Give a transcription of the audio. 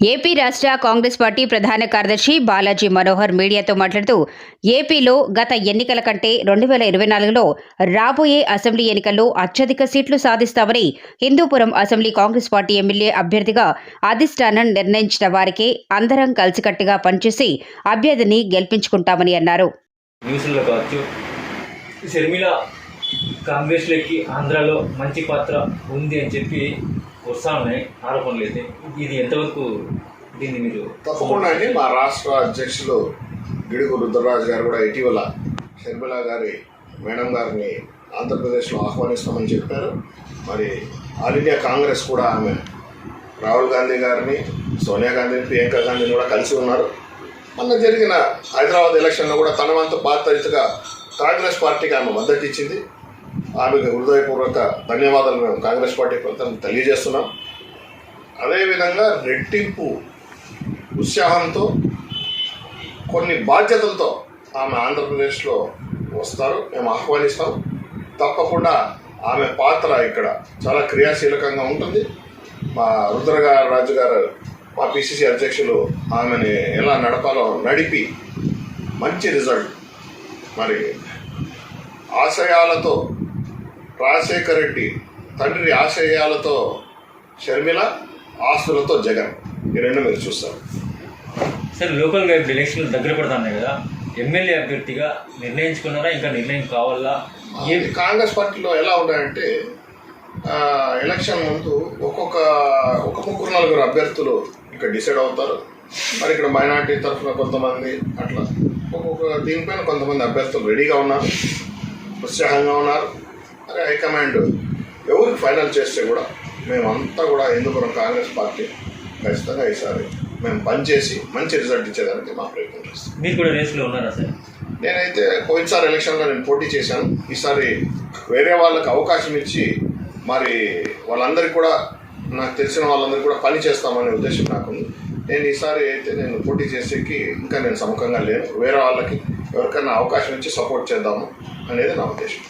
AP రాష్ట్ర Congress party ప్రధాన కార్యదర్శి బాలాజీ మనోహర్ మీడియాతో మాట్లాడుతూ ఏపీలో గత ఎన్నికల కంటే రెండు వేల ఇరవై నాలుగులో రాబోయే అసెంబ్లీ ఎన్నికల్లో అత్యధిక సీట్లు సాధిస్తామని Hindupur assembly Congress party MLA అభ్యర్థిగా అధిష్టానం నిర్ణయించిన వారికే అందరం కలిసికట్టుగా పనిచేసి అభ్యర్థిని గెలిపించుకుంటామని అన్నారు. కాంగ్రెస్లోకి ఆంధ్రాలో మంచి పాత్ర ఉంది అని చెప్పి వస్తా ఉన్నాయి ఆరోపణలు అయితే ఇది ఎంతవరకు దీన్ని మీరు తప్పకుండా అండి. మా రాష్ట్ర అధ్యక్షులు గిడుగు రుద్రరాజు గారు కూడా ఇటీవల షర్మిల గారి మేడం గారిని ఆంధ్రప్రదేశ్లో ఆహ్వానిస్తామని చెప్పారు. మరి ఆల్ ఇండియా కాంగ్రెస్ కూడా ఆమె రాహుల్ గాంధీ గారిని సోనియా గాంధీని ప్రియాంక గాంధీని కూడా కలిసి ఉన్నారు. మొన్న జరిగిన హైదరాబాద్ ఎలక్షన్లో కూడా తన వంతు బాధ్యతగా కాంగ్రెస్ పార్టీకి ఆమె మద్దతు ఇచ్చింది. ఆమెకు హృదయపూర్వక ధన్యవాదాలు మేము కాంగ్రెస్ పార్టీ ప్రభుత్వం తెలియజేస్తున్నాం. అదేవిధంగా రెట్టింపు ఉత్సాహంతో కొన్ని బాధ్యతలతో ఆమె ఆంధ్రప్రదేశ్లో వస్తారు. మేము ఆహ్వానిస్తాం. తప్పకుండా ఆమె పాత్ర ఇక్కడ చాలా క్రియాశీలకంగా ఉంటుంది. మా రుద్రగా రాజు గారు మా పిసిసి అధ్యక్షులు ఆమెని ఎలా నడపాలో నడిపి మంచి రిజల్ట్ మరి ఆశయాలతో రాజశేఖర రెడ్డి తండ్రి ఆశయాలతో షర్మిల ఆస్తులతో జగన్. ఈ రెండు మీరు చూస్తారు. సార్ లోకల్గా ఇప్పుడు ఎలక్షన్లు దగ్గర పడుతున్నాయి కదా ఎమ్మెల్యే అభ్యర్థిగా నిర్ణయించుకున్నారా? ఇంకా నిర్ణయం కావాలా? ఏ కాంగ్రెస్ పార్టీలో ఎలా ఉన్నాయంటే ఎలక్షన్ ముందు ఒక్కొక్క ఒక ముగ్గురు నలుగురు అభ్యర్థులు ఇక్కడ డిసైడ్ అవుతారు. మరి ఇక్కడ మైనార్టీ తరఫున కొంతమంది అట్లా ఒక్కొక్క దీనిపైన కొంతమంది అభ్యర్థులు రెడీగా ఉన్నారు ఉత్సాహంగా ఉన్నారు. హైకమాండ్ ఎవరికి ఫైనల్ చేస్తే కూడా మేమంతా కూడా హిందూపురం కాంగ్రెస్ పార్టీ ఖచ్చితంగా ఈసారి మేము పనిచేసి మంచి రిజల్ట్ ఇచ్చేదానికి మా ప్రయత్నం చేస్తాం. మీరు కూడా రేస్లో ఉన్నారా సార్? నేనైతే పోయినసారి ఎలక్షన్లో నేను పోటీ చేశాను. ఈసారి వేరే వాళ్ళకి అవకాశం ఇచ్చి మరి వాళ్ళందరికీ కూడా నాకు తెలిసిన వాళ్ళందరికీ కూడా పని చేస్తామనే ఉద్దేశం నాకుంది. నేను ఈసారి అయితే నేను పోటీ చేసేకి ఇంకా నేను సముఖంగా లేను. వేరే వాళ్ళకి ఎవరికైనా అవకాశం ఇచ్చి సపోర్ట్ చేద్దాము అనేది నా ఉద్దేశం.